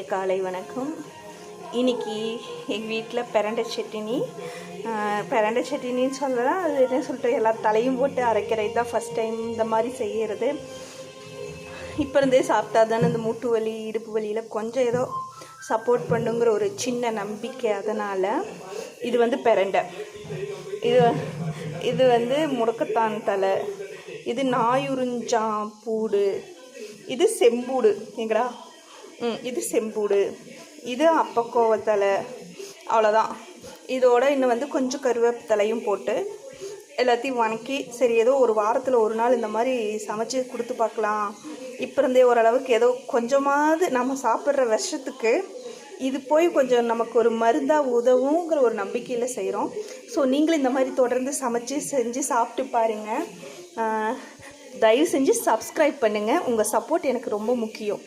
இனிய காலை வணக்கம். இன்னைக்கு எங்கள் வீட்டில் பிரண்டை சட்டினி ஆஹ், பிரண்டை சட்னின்னு சொல்லலாம். அது என்ன சொல்லிட்டு எல்லா தலையும் போட்டு அரைக்கிறது தான் ஃபஸ்ட் டைம் இந்த மாதிரி செய்கிறது இப்போ இருந்தே சாப்பிட்டா தானே இந்த மூட்டு வலி இடுப்பு வலியில் கொஞ்சம் ஏதோ சப்போர்ட் பண்ணுங்கிற ஒரு சின்ன நம்பிக்கை அதனால் இது வந்து பிரண்டை. இது இது வந்து முடக்கத்தான் தலை. இது நாயுறிஞ்சா பூடு. இது செம்பூடு. எங்கடா? இது செம்பூடு இது அப்பக்கோவத்தலை அவ்வளோதான். இதோட இன்னும் வந்து கொஞ்சம் கருவேப்பிலையும் போட்டு எல்லாத்தையும் வணக்கி சரி ஏதோ ஒரு வாரத்தில் ஒரு நாள் இந்த மாதிரி சமைச்சு கொடுத்து பார்க்கலாம். இப்போ இருந்தே ஓரளவுக்கு ஏதோ கொஞ்சமாவது நம்ம சாப்பிட்ற விஷத்துக்கு இது போய் கொஞ்சம் நமக்கு ஒரு மருந்தாக உதவுங்கிற ஒரு நம்பிக்கையில் செய்கிறோம் ஸோ நீங்களும் இந்த மாதிரி தொடர்ந்து சமைச்சு செஞ்சு சாப்பிட்டு பாருங்கள் தயவு செஞ்சு சப்ஸ்கிரைப் பண்ணுங்கள் உங்கள் சப்போர்ட் எனக்கு ரொம்ப முக்கியம்.